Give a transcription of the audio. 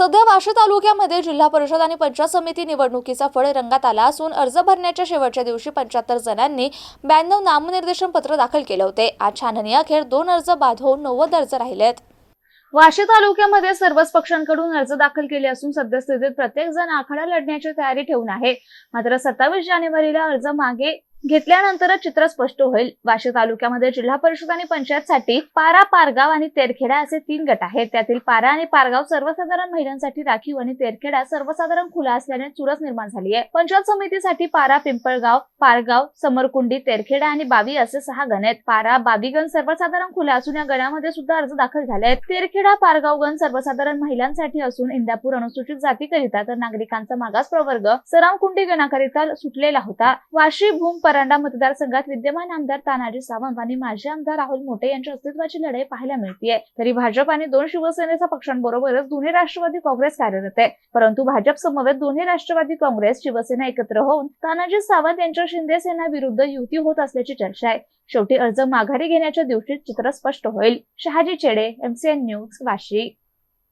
सध्या वाशी तालुक्यामध्ये जिल्हा परिषद आणि पंचायत समिती निवडणुकीचा फळ रंगात आला असून अर्ज भरण्याच्या शेवटच्या दिवशी पंच्याहत्तर जणांनी ब्याण्णव नामनिर्देशन पत्र दाखल केले होते. आज छाननी अखेर दोन अर्ज बाद होऊन नव्वद अर्ज राहिलेत वाशी तालुक्यामध्ये सर्वच पक्षांकडून अर्ज दाखल केले असून सद्यस्थितीत प्रत्येक जण आखाडा लढण्याची तयारी ठेवून आहे. मात्र सत्तावीस जानेवारीला अर्ज मागे घेतल्यानंतरच चित्र स्पष्ट होईल. वाशी तालुक्यामध्ये जिल्हा परिषद आणि पंचायतसाठी पारा पारगाव आणि तेरखेडा असे तीन गट आहेत. त्यातील पारा आणि पारगाव सर्वसाधारण महिलांसाठी राखीव आणि तेरखेडा सर्वसाधारण खुला असल्याने चुरस निर्माण झाली आहे. पंचायत समितीसाठी पारा पिंपळगाव पारगाव समरकुंडी तेरखेडा आणि बावी असे सहा गण आहेत. पारा बावी गण सर्वसाधारण खुले असून या गणामध्ये सुद्धा अर्ज दाखल झाले आहेत. तेरखेडा पारगाव गण सर्वसाधारण महिलांसाठी असून इंदापूर अनुसूचित जातीकरिता तर नागरिकांचा मागास प्रवर्ग सरामकुंडी गणाकरिता सुटलेला होता. वाशी भूम परांडा मतदारसंघात विद्यमान आमदार तानाजी सावंत आणि माजी आमदार राहुल मोठे यांच्या अस्तित्वाची लढाई पाहायला मिळतीये. तरी भाजप आणि दोन शिवसेनेच्या पक्षांबरोबरच दोन्ही राष्ट्रवादी काँग्रेस कार्यरत आहे. परंतु भाजप समवेत दोन्ही राष्ट्रवादी काँग्रेस शिवसेना एकत्र होऊन तानाजी सावंत यांच्या शिंदे सेना विरुद्ध युती होत असल्याची चर्चा आहे. शेवटी अर्ज माघारी घेण्याच्या दिवशी चित्र स्पष्ट होईल. शहाजी चेडे एमसीएन न्यूज वाशी.